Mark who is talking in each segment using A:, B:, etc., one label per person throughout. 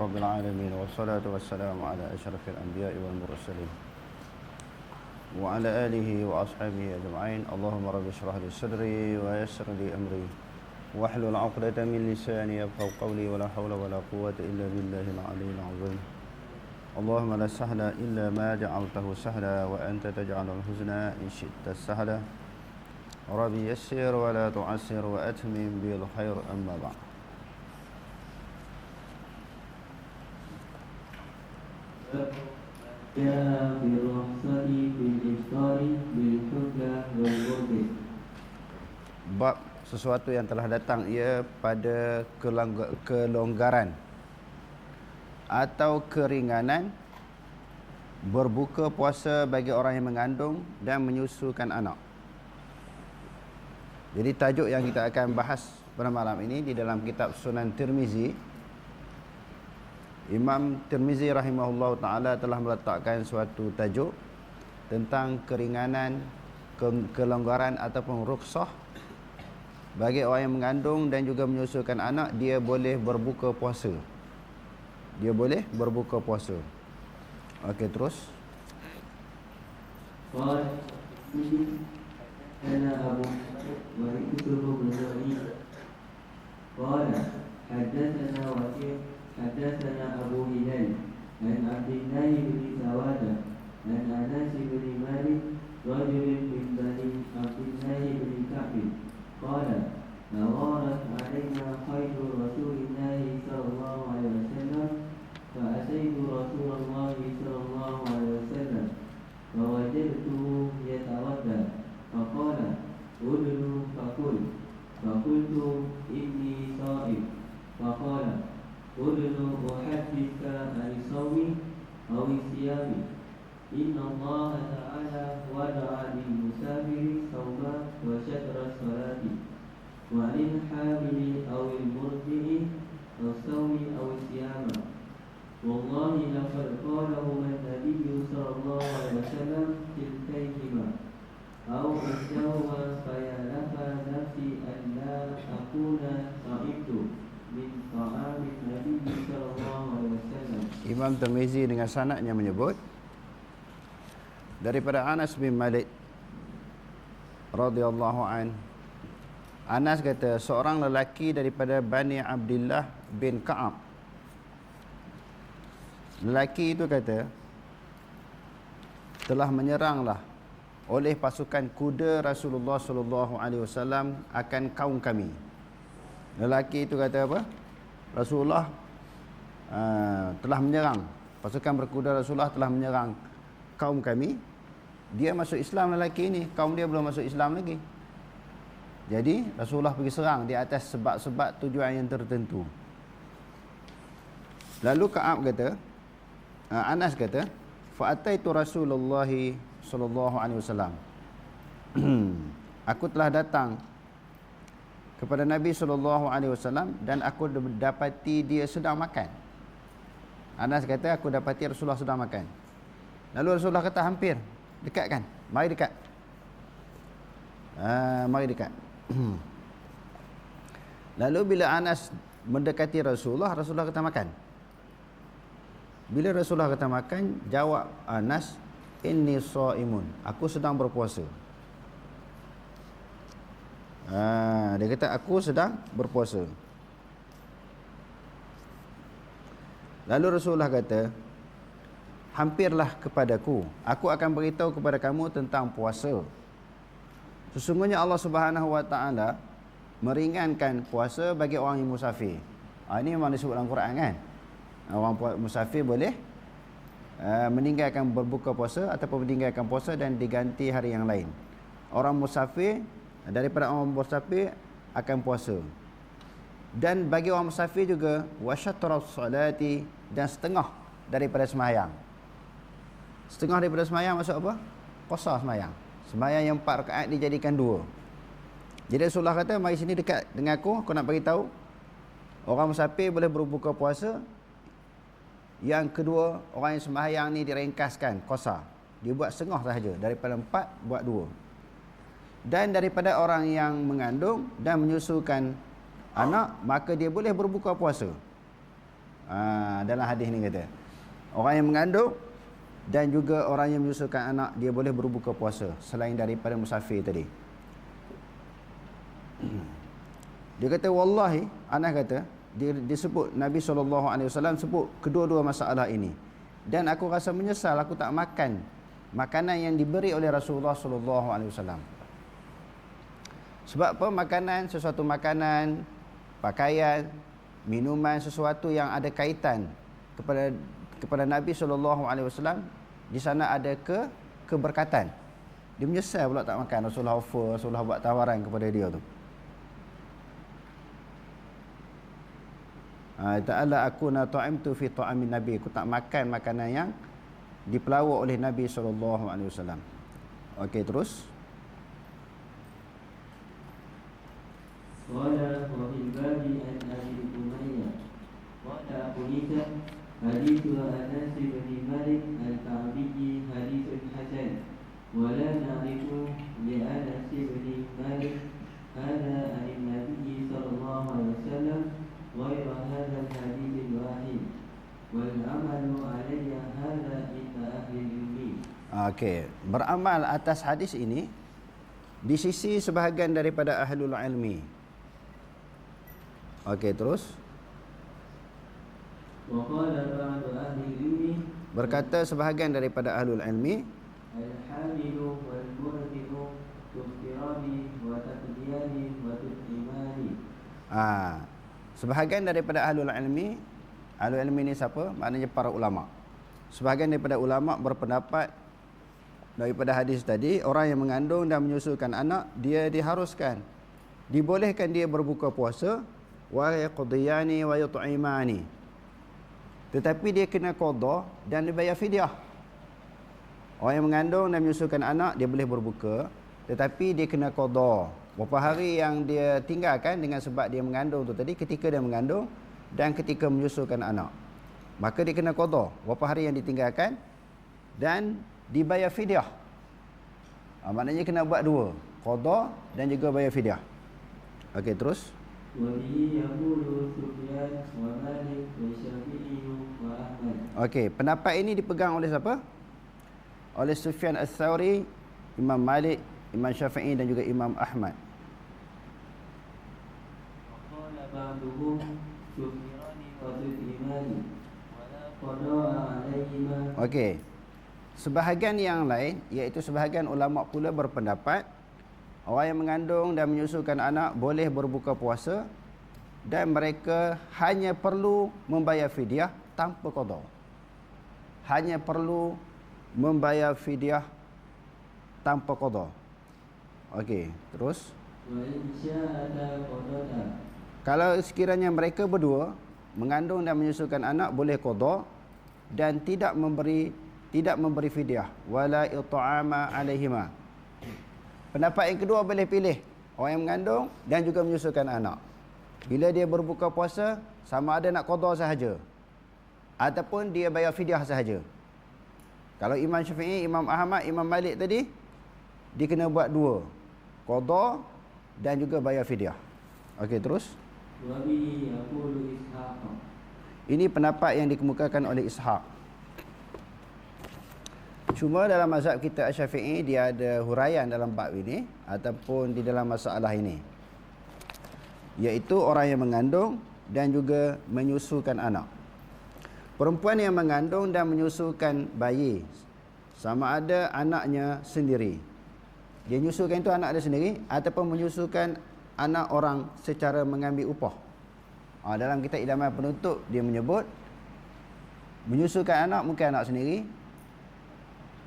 A: رب العالمين والصلاة والسلام على أشرف الأنبياء والمرسلين. وعلى آله وأصحابه أجمعين. اللهم رب اشرح لي صدري ويسر لي أمري. واحلل عقدة من لساني يفقهوا قولي ولا حول ولا قوة إلا بالله العلي العظيم. اللهم لا سهل إلا ما جعلته سهلا وأنت تجعل الحزن إن شئت السهلا ربي يسر ولا تعسر وأتمم بالخير أما بعد.
B: جاء بالرخصة في الإفطار بالحجة والبرد
A: bab sesuatu yang telah datang ia pada kelongg- kelonggaran atau keringanan berbuka puasa bagi orang yang mengandung dan menyusukan anak. Jadi tajuk yang kita akan bahas pada malam ini di dalam kitab Sunan Tirmizi Imam Tirmizi rahimahullah ta'ala telah meletakkan suatu tajuk tentang keringanan, ke kelonggaran ataupun ruksah bagi orang yang mengandung dan juga menyusukan anak, dia boleh berbuka puasa. Dia boleh berbuka puasa. Okey, terus.
B: Baik. أنا أبو wa Ibnu زهري قال حدثنا حدثنا أبو هلال عن عبد الله بن سوادة عن أنس بن مالك رجل من بني عبد الله بن كعب قال أغارت علينا خيل رسول الله صلى الله عليه وسلم فأتيت رسول الله صلى الله عليه وسلم فوجدته
A: Tirmizi dengan sanadnya menyebut daripada Anas bin Malik radhiyallahu an Anas kata seorang lelaki daripada Bani Abdullah bin Ka'ab. Lelaki itu kata telah menyeranglah oleh pasukan kuda Rasulullah sallallahu alaihi wasallam akan kaum kami. Lelaki itu kata apa? Rasulullah uh, telah menyerang. Pasukan berkuda Rasulullah telah menyerang kaum kami. Dia masuk Islam lelaki ini kaum dia belum masuk Islam lagi. Jadi Rasulullah pergi serang di atas sebab-sebab tujuan yang tertentu. Lalu Ka'ab kata uh, Anas kata fa'ataitu Rasulullah sallallahu alaihi wasallam. Aku telah datang kepada Nabi sallallahu alaihi wasallam dan aku dapati dia sedang makan Anas kata aku dapati Rasulullah sedang makan. Lalu Rasulullah kata hampir. Dekat kan? Mari dekat. Uh, mari dekat. Lalu bila Anas mendekati Rasulullah Rasulullah kata makan. Bila Rasulullah kata makan jawab Anas inni saimun. Aku sedang berpuasa. Ha, dia kata aku sedang berpuasa lalu Rasulullah kata hampirlah kepadaku. Aku akan beritahu kepada kamu tentang puasa. Sesungguhnya Allah Subhanahu wa taala meringankan puasa bagi orang yang musafir. Ha, ini memang disebut dalam Quran kan? Orang musafir boleh uh, meninggalkan berbuka puasa ataupun meninggalkan puasa dan diganti hari yang lain. Orang musafir daripada orang musafir akan puasa dan bagi orang musafir juga wasyatras salati dan setengah daripada semayang setengah daripada semayang maksud apa puasa semayang semayang yang empat rakaat dijadikan dua jadi Rasulullah kata mari sini dekat dengan aku aku nak bagi tahu orang musafir boleh berbuka puasa yang kedua, orang yang sembahyang ni diringkaskan, kosa. Dia buat setengah sahaja. Daripada empat, buat dua. Dan daripada orang yang mengandung dan menyusukan anak, maka dia boleh berbuka puasa. Ha, dalam hadis ni kata. Orang yang mengandung dan juga orang yang menyusukan anak dia boleh berbuka puasa selain daripada musafir tadi. Dia kata wallahi anak kata disebut Nabi SAW sebut kedua-dua masalah ini dan aku rasa menyesal aku tak makan makanan yang diberi oleh Rasulullah SAW sebab apa makanan sesuatu makanan pakaian minuman sesuatu yang ada kaitan kepada kepada Nabi SAW di sana ada ke keberkatan dia menyesal pula tak makan Rasulullah offer Rasulullah buat tawaran kepada dia tu Ha, ta'ala aku na ta'imtu fi ta'amin nabi aku tak makan makanan yang dipelawak oleh Nabi sallallahu alaihi wasallam. Okey terus.
B: Qala wa fil babi an Abi Umayyah qala Abu Isa hadits Anas bin Malik al-Ka'bi hadits hasan wa la na'rifu li Anas bin Malik hada an Nabi sallallahu alaihi wasallam غير هذا الحديث الواحد والعمل علي هذا عند أهل العلم
A: Okey, beramal atas hadis ini di sisi sebahagian daripada ahlul ilmi. Okey, terus. Berkata sebahagian daripada ahlul ilmi Ah, sebahagian daripada ahlul ilmi, ahlul ilmi ni siapa? Maknanya para ulama. Sebahagian daripada ulama berpendapat daripada hadis tadi, orang yang mengandung dan menyusukan anak, dia diharuskan. Dibolehkan dia berbuka puasa wa yaqdiyani wa yut'imani. Tetapi dia kena qada dan dibayar fidyah. Orang yang mengandung dan menyusukan anak dia boleh berbuka tetapi dia kena qada. Berapa hari yang dia tinggalkan dengan sebab dia mengandung tu tadi ketika dia mengandung dan ketika menyusukan anak. Maka dia kena qada. Berapa hari yang ditinggalkan dan dibayar fidyah. Ha, maknanya kena buat dua. Qada dan juga bayar fidyah. Okey terus. Okey, pendapat ini dipegang oleh siapa? Oleh Sufyan Al-Thawri, Imam Malik, Imam Syafi'i dan juga Imam Ahmad. Okey. Sebahagian yang lain iaitu sebahagian ulama pula berpendapat Orang yang mengandung dan menyusukan anak boleh berbuka puasa dan mereka hanya perlu membayar fidyah tanpa qada. Hanya perlu membayar fidyah tanpa qada. Okey, terus. Kalau sekiranya mereka berdua mengandung dan menyusukan anak boleh qada dan tidak memberi tidak memberi fidyah wala it'ama alaihima. Pendapat yang kedua boleh pilih orang yang mengandung dan juga menyusukan anak. Bila dia berbuka puasa, sama ada nak qada sahaja ataupun dia bayar fidyah sahaja. Kalau Imam Syafi'i, Imam Ahmad, Imam Malik tadi dia kena buat dua. Qada dan juga bayar fidyah. Okey, terus. Ini pendapat yang dikemukakan oleh Ishaq. Cuma dalam mazhab kita Asy-Syafi'i dia ada huraian dalam bab ini ataupun di dalam masalah ini. Iaitu orang yang mengandung dan juga menyusukan anak. Perempuan yang mengandung dan menyusukan bayi sama ada anaknya sendiri. Dia menyusukan itu anak dia sendiri ataupun menyusukan anak orang secara mengambil upah. Ha, dalam kitab idaman penutup dia menyebut menyusukan anak mungkin anak sendiri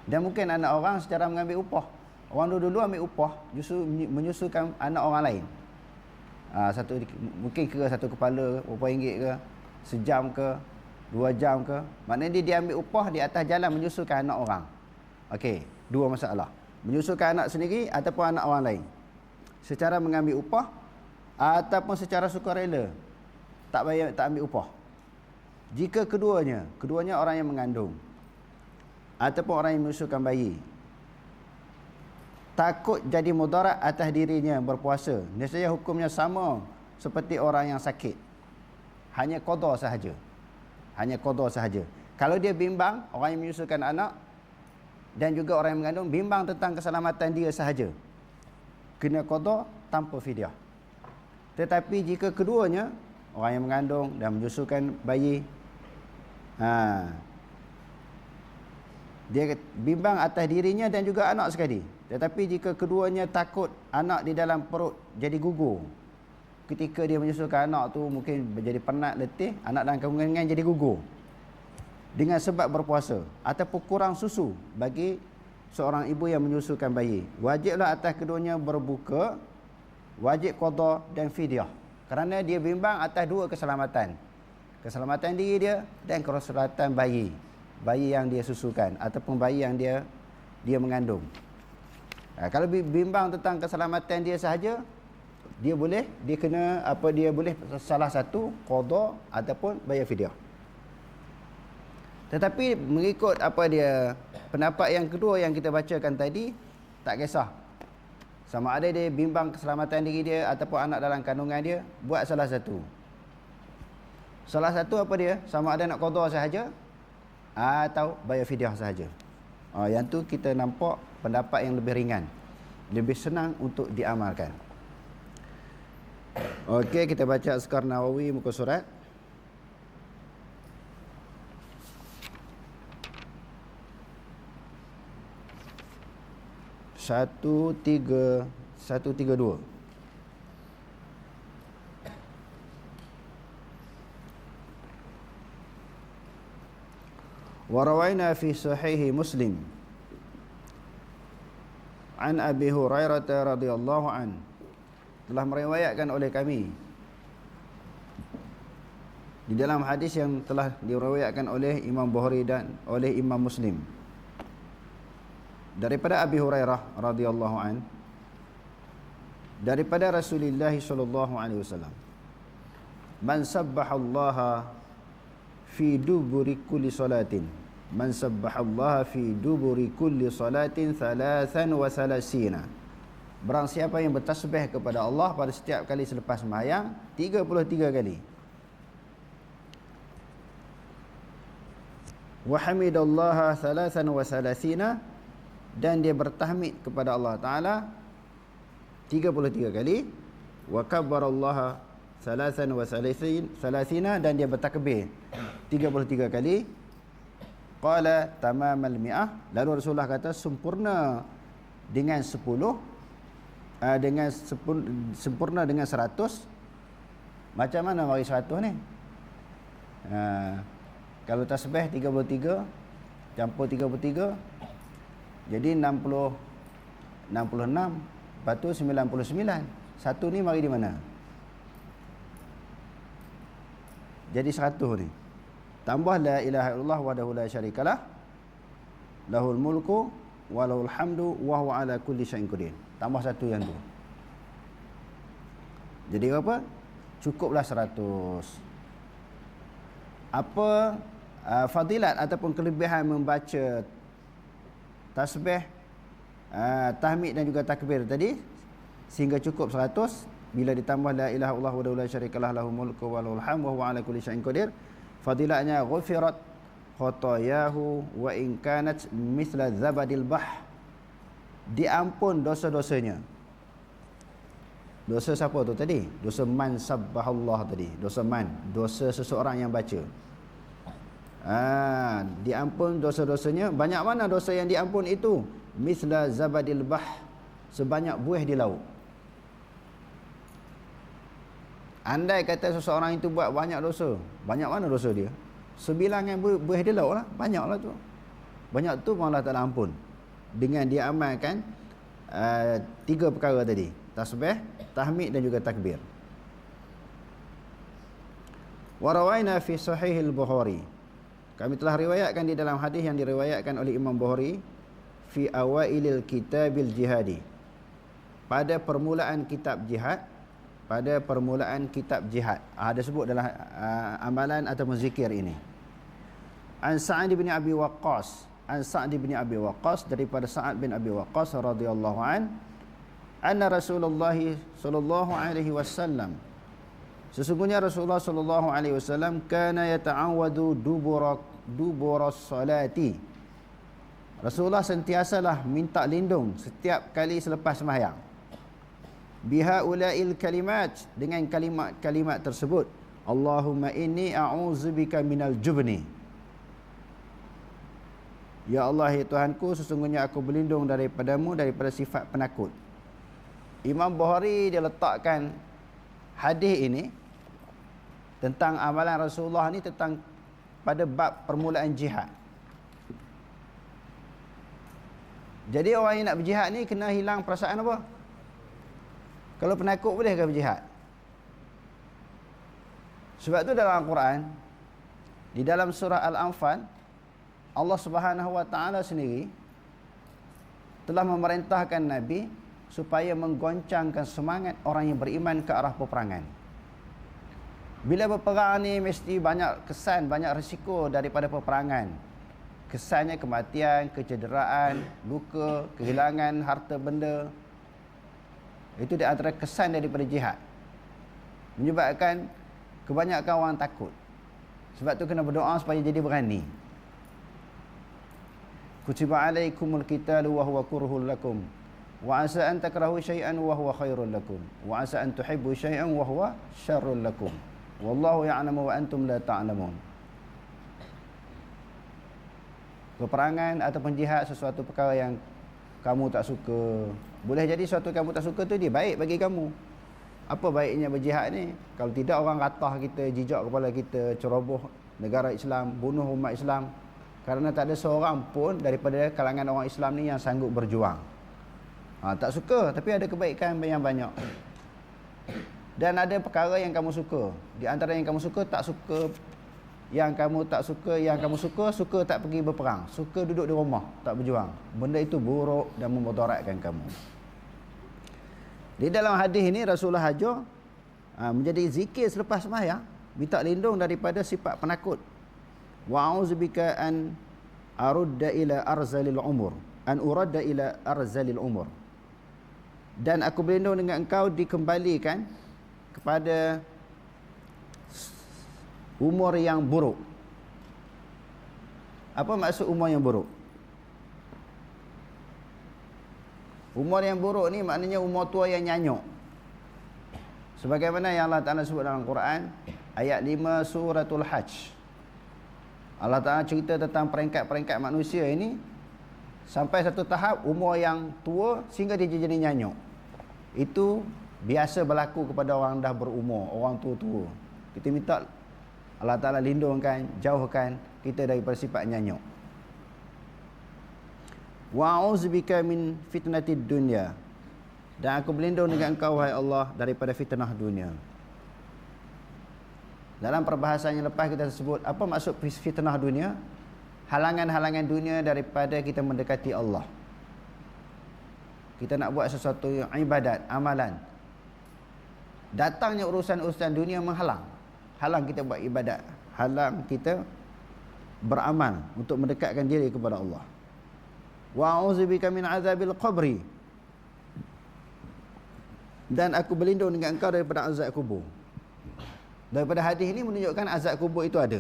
A: dan mungkin anak orang secara mengambil upah. Orang dulu-dulu ambil upah justru menyusukan anak orang lain. Ha, satu mungkin kira satu kepala berapa ringgit ke, sejam ke, dua jam ke. Maknanya dia, dia ambil upah di atas jalan menyusukan anak orang. Okey, dua masalah. Menyusukan anak sendiri ataupun anak orang lain. Secara mengambil upah ataupun secara sukarela tak bayar tak ambil upah. Jika keduanya, keduanya orang yang mengandung ataupun orang yang menyusukan bayi. Takut jadi mudarat atas dirinya berpuasa, nescaya hukumnya sama seperti orang yang sakit. Hanya qada sahaja. hanya qada sahaja. Kalau dia bimbang orang yang menyusukan anak dan juga orang yang mengandung bimbang tentang keselamatan dia sahaja. Kena qada tanpa fidyah. Tetapi jika keduanya orang yang mengandung dan menyusukan bayi ha, dia bimbang atas dirinya dan juga anak sekali. Tetapi jika keduanya takut anak di dalam perut jadi gugur ketika dia menyusukan anak tu mungkin menjadi penat letih anak dalam kandungan jadi gugur. Dengan sebab berpuasa ataupun kurang susu bagi seorang ibu yang menyusukan bayi. Wajiblah atas keduanya berbuka wajib qada dan fidyah. Kerana dia bimbang atas dua keselamatan. Keselamatan diri dia dan keselamatan bayi bayi yang dia susukan ataupun bayi yang dia dia mengandung ha, kalau bimbang tentang keselamatan dia sahaja dia boleh dia kena apa dia boleh salah satu qada ataupun bayar fidyah tetapi mengikut apa dia pendapat yang kedua yang kita bacakan tadi tak kisah sama ada dia bimbang keselamatan diri dia ataupun anak dalam kandungan dia, buat salah satu. Salah satu apa dia? Sama ada nak qada sahaja atau bayar fidyah sahaja. Oh, yang tu kita nampak pendapat yang lebih ringan. Lebih senang untuk diamalkan. Okey, kita baca Askar Nawawi muka surat satu tiga satu tiga dua Warawaina fi sahihi Muslim An Abi Hurairah radhiyallahu an telah meriwayatkan oleh kami. Di dalam hadis yang telah diriwayatkan oleh Imam Bukhari dan oleh Imam Muslim. Daripada Abi Hurairah radhiyallahu an. Daripada Rasulullah sallallahu alaihi wasallam. Man sabbaha Allah fi duburi kulli salatin man Allah fi duburi kulli salatin thalathan wa thalathina Barang siapa yang bertasbih kepada Allah pada setiap kali selepas sembahyang 33 kali. Wa hamidallaha thalathan wa thalathina dan dia bertahmid kepada Allah Taala 33 kali. Wa kabbarallaha salasan wa salasin salasina. Dan dia bertakbir 33 kali qala tamamal mi'ah lalu Rasulullah kata sempurna dengan 10 uh, dengan sempurna dengan 100 macam mana mari 100 ni uh, kalau tasbih 33 campur 33 jadi 60 66 lepas tu 99. Satu ni mari di mana? Jadi 100 ni. Tambah la ilaha illallah wahdahu la syarikalah. Lahul mulku wa lahul hamdu wa huwa ala kulli syai'in qadir. Tambah satu yang tu. Jadi apa? Cukuplah 100. Apa uh, fadilat ataupun kelebihan membaca tasbih uh, tahmid dan juga takbir tadi sehingga cukup 100 bila ditambah la ilaha illallah wa la syarikalah lahu mulku wa lahul hamdu wa huwa ala kulli syai'in qadir fadilatnya ghufirat khatayahu wa in kanat mithla zabadil bah diampun dosa-dosanya dosa siapa tu tadi dosa man sabbahallah tadi dosa man dosa seseorang yang baca Ha, diampun dosa-dosanya. Banyak mana dosa yang diampun itu? Misla zabadil bah. Sebanyak buih di laut. Andai kata seseorang itu buat banyak dosa. Banyak mana dosa dia? Sebilangan buih, buih di laut lah. Banyak lah tu. Banyak tu pun Allah Ta'ala ampun. Dengan dia amalkan uh, tiga perkara tadi. Tasbih, tahmid dan juga takbir. Warawaina fi sahihil Bukhari. Kami telah riwayatkan di dalam hadis yang diriwayatkan oleh Imam Bukhari fi awailil kitabil jihadi. Pada permulaan kitab jihad, pada permulaan kitab jihad. Ah, ada sebut dalam uh, amalan atau zikir ini. An Sa'ad bin Abi Waqqas, An Sa'ad bin Abi Waqqas daripada Sa'ad bin Abi Waqqas radhiyallahu an anna Rasulullah sallallahu alaihi wasallam Sesungguhnya Rasulullah sallallahu alaihi wasallam kana yata'awwadu dubura dubura salati. Rasulullah sentiasalah minta lindung setiap kali selepas sembahyang. Biha ulail kalimat dengan kalimat-kalimat tersebut. Allahumma inni a'udzubika minal jubni. Ya Allah ya Tuhanku sesungguhnya aku berlindung daripadamu daripada sifat penakut. Imam Bukhari dia letakkan hadis ini tentang amalan Rasulullah ni tentang pada bab permulaan jihad. Jadi orang yang nak berjihad ni kena hilang perasaan apa? Kalau penakut boleh ke berjihad? Sebab tu dalam Al-Quran di dalam surah Al-Anfal Allah Subhanahu Wa Taala sendiri telah memerintahkan Nabi supaya menggoncangkan semangat orang yang beriman ke arah peperangan. Bila berperang ni mesti banyak kesan, banyak risiko daripada peperangan. Kesannya kematian, kecederaan, luka, kehilangan harta benda. Itu di antara kesan daripada jihad. Menyebabkan kebanyakan orang takut. Sebab tu kena berdoa supaya jadi berani. Kutiba alaikumul qitalu wa huwa kurhul lakum. Wa asa an takrahu syai'an wa huwa khairul lakum. Wa asa an tuhibbu syai'an wa huwa syarrul lakum. Wallahu ya'lamu wa antum la ta'lamun. Peperangan ataupun jihad sesuatu perkara yang kamu tak suka. Boleh jadi sesuatu kamu tak suka tu dia baik bagi kamu. Apa baiknya berjihad ni? Kalau tidak orang ratah kita, jijak kepala kita, ceroboh negara Islam, bunuh umat Islam. Kerana tak ada seorang pun daripada kalangan orang Islam ni yang sanggup berjuang. Ha, tak suka tapi ada kebaikan yang banyak. Dan ada perkara yang kamu suka. Di antara yang kamu suka, tak suka yang kamu tak suka, yang kamu suka, suka tak pergi berperang. Suka duduk di rumah, tak berjuang. Benda itu buruk dan memudaratkan kamu. Di dalam hadis ini Rasulullah Hajar ha, menjadi zikir selepas sembahyang, minta lindung daripada sifat penakut. Wa an arudda ila arzalil umur. An uradda ila arzalil umur. Dan aku berlindung dengan engkau dikembalikan kepada umur yang buruk. Apa maksud umur yang buruk? Umur yang buruk ni maknanya umur tua yang nyanyuk. Sebagaimana yang Allah Ta'ala sebut dalam Quran, ayat 5 suratul hajj. Allah Ta'ala cerita tentang peringkat-peringkat manusia ini, sampai satu tahap umur yang tua sehingga dia jadi nyanyuk. Itu biasa berlaku kepada orang dah berumur, orang tua-tua. Kita minta Allah Ta'ala lindungkan, jauhkan kita daripada sifat nyanyuk. Wa'uzbika min fitnatid dunya. Dan aku berlindung dengan engkau, wahai Allah, daripada fitnah dunia. Dalam perbahasan yang lepas kita sebut, apa maksud fitnah dunia? Halangan-halangan dunia daripada kita mendekati Allah. Kita nak buat sesuatu yang ibadat, amalan, datangnya urusan-urusan dunia menghalang halang kita buat ibadat. Halang kita beramal untuk mendekatkan diri kepada Allah. Wa a'udzubika min azabil qabri. Dan aku berlindung dengan engkau daripada azab kubur. Daripada hadis ini menunjukkan azab kubur itu ada.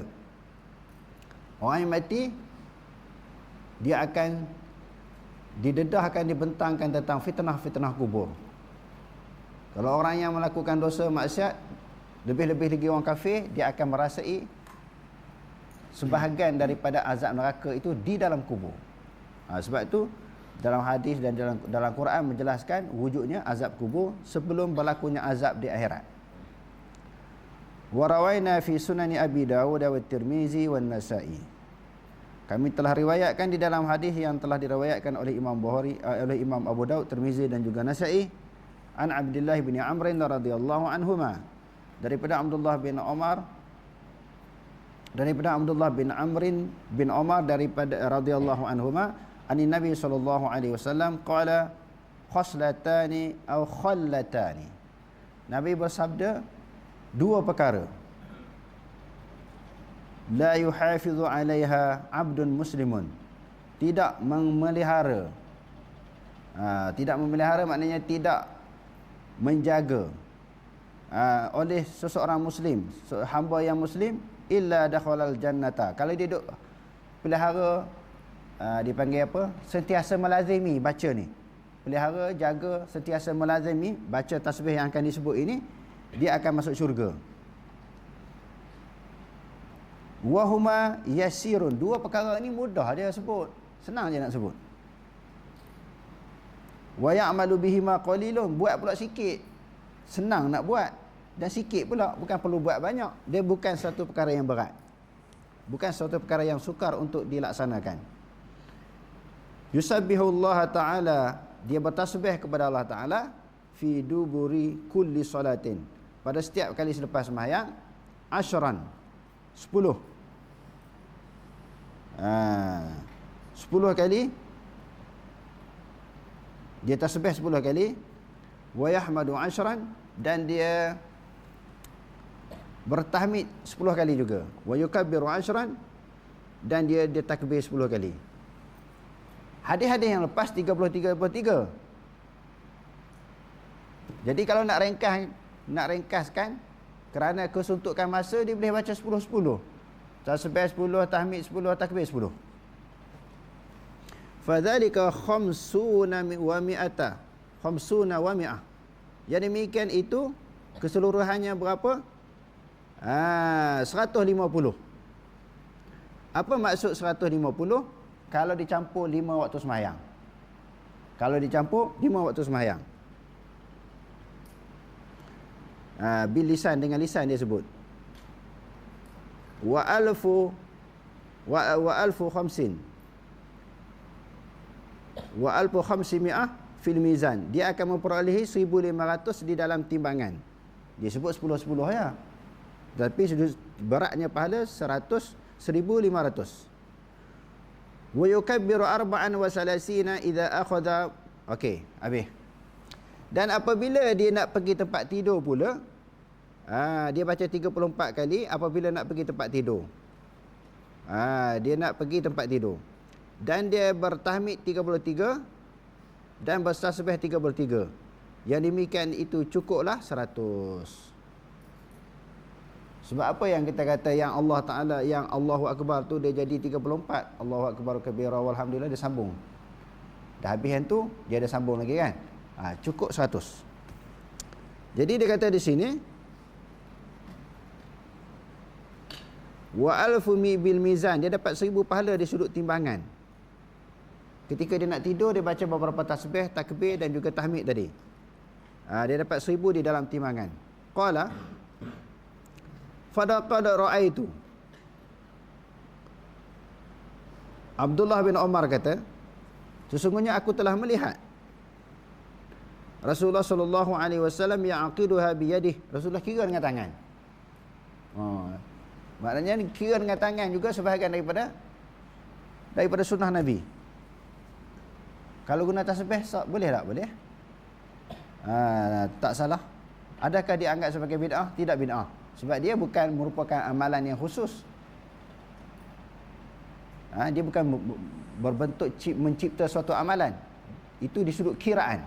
A: Orang yang mati dia akan didedahkan dibentangkan tentang fitnah-fitnah kubur. Kalau orang yang melakukan dosa maksiat lebih-lebih lagi orang kafir dia akan merasai sebahagian daripada azab neraka itu di dalam kubur. Ha, sebab itu dalam hadis dan dalam dalam Quran menjelaskan wujudnya azab kubur sebelum berlakunya azab di akhirat. Wa rawaina fi sunani Abi Dawud wa Tirmizi wa Nasa'i. Kami telah riwayatkan di dalam hadis yang telah diriwayatkan oleh Imam Bukhari uh, oleh Imam Abu Daud, Tirmizi dan juga Nasa'i an Abdullah bin Amr radhiyallahu anhuma daripada Abdullah bin Umar daripada Abdullah bin Amr bin Umar daripada radhiyallahu anhuma ani Nabi sallallahu alaihi wasallam qala khaslatani aw khallatani Nabi bersabda dua perkara. La yuhafizu 'alaiha 'abdun muslimun. Tidak memelihara. Ha, tidak memelihara maknanya tidak menjaga uh, oleh seseorang muslim hamba yang muslim illa dakhalal jannata. Kalau dia duk pelihara uh, dipanggil apa? Sentiasa melazimi baca ni. Pelihara jaga sentiasa melazimi baca tasbih yang akan disebut ini dia akan masuk syurga. Wahuma yasirun. Dua perkara ni mudah dia sebut. Senang je nak sebut. Wa ya'malu bihima qalilun. Buat pula sikit. Senang nak buat dan sikit pula bukan perlu buat banyak. Dia bukan satu perkara yang berat. Bukan satu perkara yang sukar untuk dilaksanakan. Yusabbihu Allah taala dia bertasbih kepada Allah taala fi duburi kulli salatin. Pada setiap kali selepas sembahyang ashran 10 ha 10 kali dia tasbih 10 kali wa yahmadu ashran dan dia bertahmid 10 kali juga. Wa yukabbiru ashran dan dia dia takbir 10 kali. Hadis-hadis yang lepas 33 33 jadi kalau nak ringkas nak ringkaskan kerana kesuntukan masa dia boleh baca 10 10 tasbih 10 tahmid 10 takbir 10 fadzalika khamsuna wa mi'ata. Khamsuna wa mi'ah. Yang demikian itu keseluruhannya berapa Ha, 150. Apa maksud 150? Kalau dicampur 5 waktu semayang. Kalau dicampur 5 waktu semayang. Ha, bil lisan dengan lisan dia sebut. Wa alfu wa, wa alfu khamsin. Wa alfu khamsimi'ah fil mizan. Dia akan memperolehi 1500 di dalam timbangan. Dia sebut 10-10 ya tapi beratnya pahala 100 1500 wa yukabbiru arba'an wa salasina idza akhadha okey habis. Dan apabila dia nak pergi tempat tidur pula ha, dia baca 34 kali apabila nak pergi tempat tidur. Ha, dia nak pergi tempat tidur. Dan dia bertahmid 33 dan bertasbih 33 yang demikian itu cukuplah 100 sebab apa yang kita kata yang Allah Ta'ala yang Allahu Akbar tu dia jadi 34 Allahu Akbar kabira walhamdulillah dia sambung. Dah habis yang tu dia ada sambung lagi kan? Ha, cukup 100 jadi dia kata di sini wa alfu mi bil mizan. Dia dapat seribu pahala di sudut timbangan. Ketika dia nak tidur dia baca beberapa tasbih takbir dan juga tahmid tadi. Ha, dia dapat seribu di dalam timbangan. Qala fadaqad ra'aitu. Abdullah bin Omar kata sesungguhnya aku telah melihat Rasulullah sallallahu alaihi wasallam yaqiduha bi yadihi Rasulullah kira dengan tangan. Oh. Maknanya kira dengan tangan juga sebahagian daripada daripada sunnah Nabi. Kalau guna tasbih boleh tak? Boleh. Ha, tak salah. Adakah dianggap sebagai bid'ah? Tidak bid'ah sebab dia bukan merupakan amalan yang khusus. Ha, dia bukan berbentuk cip, mencipta suatu amalan. Itu di sudut kiraan.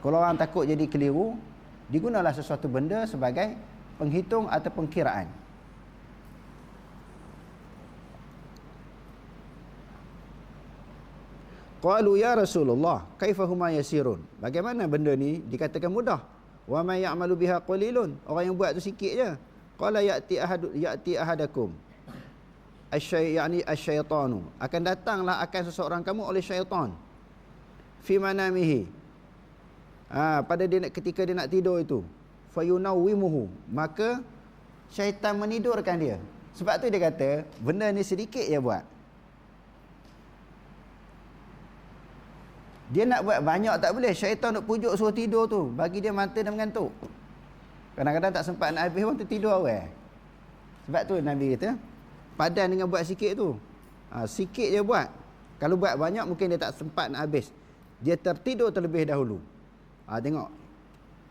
A: Kalau orang takut jadi keliru, digunalah sesuatu benda sebagai penghitung atau pengkiraan. Qalu ya Rasulullah, kaifa huma yasirun? Bagaimana benda ni dikatakan mudah? Wa may ya'malu biha qalilun. Orang yang buat tu sikit je. Qala ya'ti ahad ya'ti ahadakum. Asyai yani asyaitanu akan datanglah akan seseorang kamu oleh syaitan. Fi manamihi. Ha, pada dia nak, ketika dia nak tidur itu. Fayunawwimuhu. Maka syaitan menidurkan dia. Sebab tu dia kata benda ni sedikit je buat Dia nak buat banyak tak boleh. Syaitan nak pujuk suruh tidur tu. Bagi dia mata dan mengantuk. Kadang-kadang tak sempat nak habis pun tidur awal. Sebab tu Nabi kata, padan dengan buat sikit tu. Ha, sikit je buat. Kalau buat banyak mungkin dia tak sempat nak habis. Dia tertidur terlebih dahulu. Ha, tengok.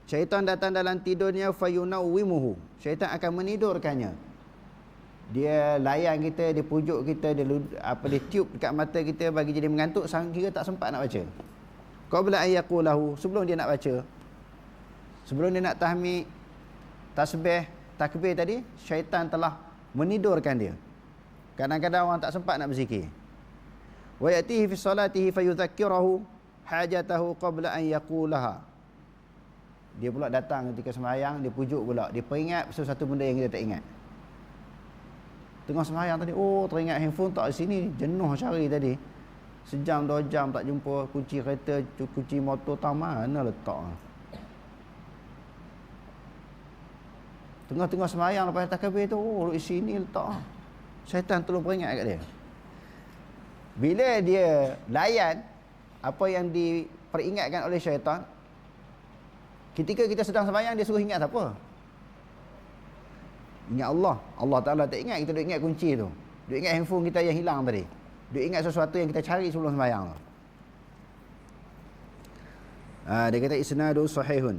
A: Syaitan datang dalam tidurnya fayunawwimuhu. Syaitan akan menidurkannya. Dia layan kita, dia pujuk kita, dia apa dia tiup dekat mata kita bagi jadi mengantuk, sang kira tak sempat nak baca. Qabla an yaqulahu sebelum dia nak baca. Sebelum dia nak tahmid, tasbih, takbir tadi, syaitan telah menidurkan dia. Kadang-kadang orang tak sempat nak berzikir. Wa yatihi fi salatihi fayudhakkirahu hajatahu qabla an yaqulaha. Dia pula datang ketika sembahyang, dia pujuk pula, dia peringat sesuatu benda yang kita tak ingat. Tengah sembahyang tadi, oh teringat handphone tak di sini, jenuh cari tadi. Sejam dua jam tak jumpa kunci kereta, kunci motor tak mana letak. Tengah-tengah semayang lepas takbir tu, oh di sini letak. Syaitan tolong peringat kat dia. Bila dia layan apa yang diperingatkan oleh syaitan, ketika kita sedang semayang dia suruh ingat apa? Ingat Allah. Allah Ta'ala tak ingat, kita duk ingat kunci tu. Duk ingat handphone kita yang hilang tadi. Duk ingat sesuatu yang kita cari sebelum semayang tu. Ha, dia kata isnadu sahihun.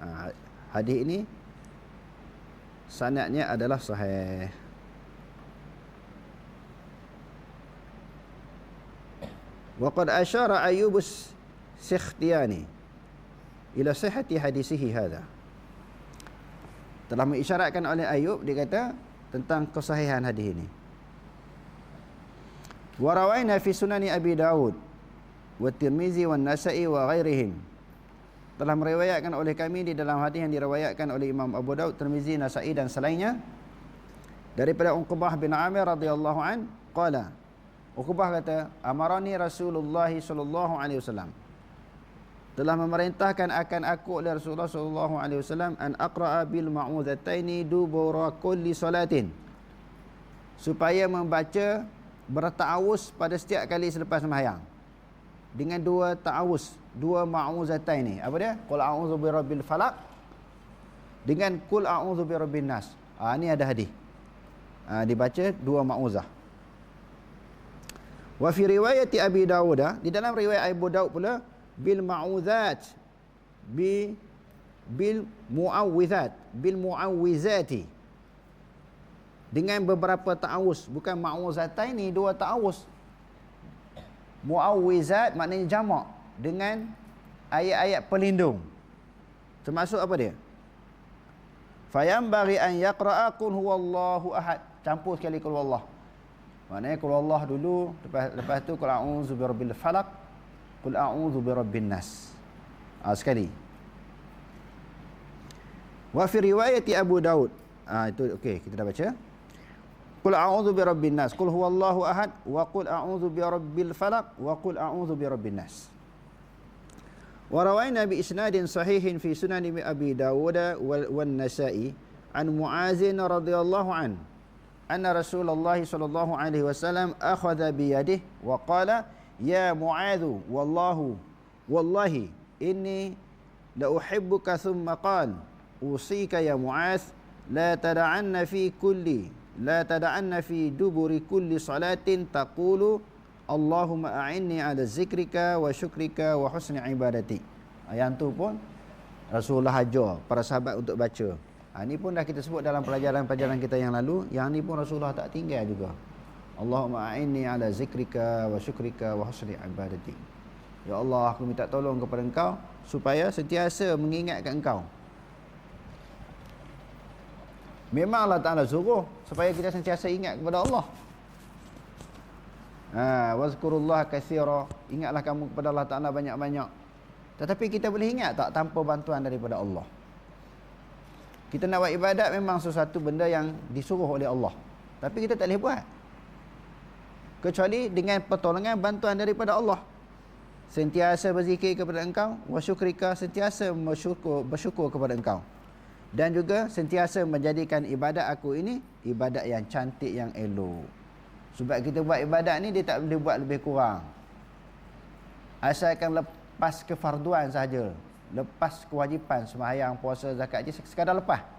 A: Ha, hadis ini sanadnya adalah sahih. Wa qad asyara Ayyub Sikhtiyani ila sihhati hadisihi hadha. Telah mengisyaratkan oleh Ayub dia kata tentang kesahihan hadis ini. Wa rawaina fi sunani Abi Daud wa Tirmizi wa Nasa'i wa ghairihim. Telah meriwayatkan oleh kami di dalam hadis yang diriwayatkan oleh Imam Abu Daud, Tirmizi, Nasa'i dan selainnya. Daripada Uqbah bin Amir radhiyallahu an qala Uqbah kata amarani Rasulullah sallallahu alaihi wasallam telah memerintahkan akan aku oleh Rasulullah sallallahu alaihi wasallam an aqra'a bil ma'udzataini dubura kulli salatin. Supaya membaca berta'awuz pada setiap kali selepas sembahyang. Dengan dua ta'awuz dua ma'uzatain ni apa dia? Qul a'udzu birabbil falaq. Dengan qul a'udzu birabbin nas. Ah ha, ni ada hadis. Ha, dibaca dua ma'uzah. Wa fi riwayat abi daud di dalam riwayat abu daud pula bil ma'uzat bi bil muawwizat bil muawwizati dengan beberapa ta'awuz bukan ma'uzatain ni dua ta'awuz muawwizat maknanya jamak dengan ayat-ayat pelindung. Termasuk apa dia? Fayam bagi an yaqra'a qul huwallahu ahad. Campur sekali qul huwallah. Maknanya qul huwallah dulu, lepas lepas tu qul a'udzu birabbil falaq, qul a'udzu birabbin nas. Ah sekali. Wa fi riwayat Abu Daud. Ah itu okey, kita dah baca. Qul a'udzu birabbin nas. Qul huwallahu ahad wa qul a'udzu birabbil falaq wa qul a'udzu birabbin nas. وروينا بإسناد صحيح في سنن أبي داود والنسائي عن معاذ رضي الله عنه أن رسول الله صلى الله عليه وسلم أخذ بيده Ya Mu'adhu Wallahu Wallahi Inni La uhibbuka thumma qal Usika ya Mu'adh La tada'anna fi kulli La tada'anna fi duburi kulli salatin Taqulu Allahumma a'inni ala zikrika Wa syukrika wa husni ibadati. Yang tu pun Rasulullah ajar para sahabat untuk baca. Ha, Ini pun dah kita sebut dalam pelajaran-pelajaran kita yang lalu. Yang ni pun Rasulullah tak tinggal juga. Allahumma a'inni ala zikrika wa syukrika wa husni ibadati. Ya Allah, aku minta tolong kepada engkau supaya sentiasa mengingatkan engkau. Memang Allah Ta'ala suruh supaya kita sentiasa ingat kepada Allah. Ha, wazkurullah katsira. Ingatlah kamu kepada Allah Taala banyak-banyak. Tetapi kita boleh ingat tak tanpa bantuan daripada Allah? Kita nak buat ibadat memang sesuatu benda yang disuruh oleh Allah. Tapi kita tak boleh buat. Kecuali dengan pertolongan bantuan daripada Allah. Sentiasa berzikir kepada engkau, wa syukrika sentiasa bersyukur, bersyukur kepada engkau. Dan juga sentiasa menjadikan ibadat aku ini ibadat yang cantik yang elok. Sebab kita buat ibadat ni dia tak boleh buat lebih kurang. Asalkan lepas kefarduan saja. Lepas kewajipan sembahyang, puasa, zakat je sekadar lepas.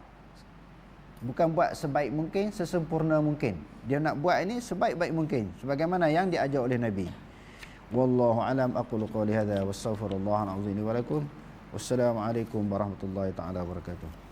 A: Bukan buat sebaik mungkin, sesempurna mungkin. Dia nak buat ini sebaik-baik mungkin sebagaimana yang diajar oleh Nabi. Wallahu alam aqulu qawli hadza wastaghfirullah alazim wa lakum. Wassalamualaikum warahmatullahi taala wabarakatuh.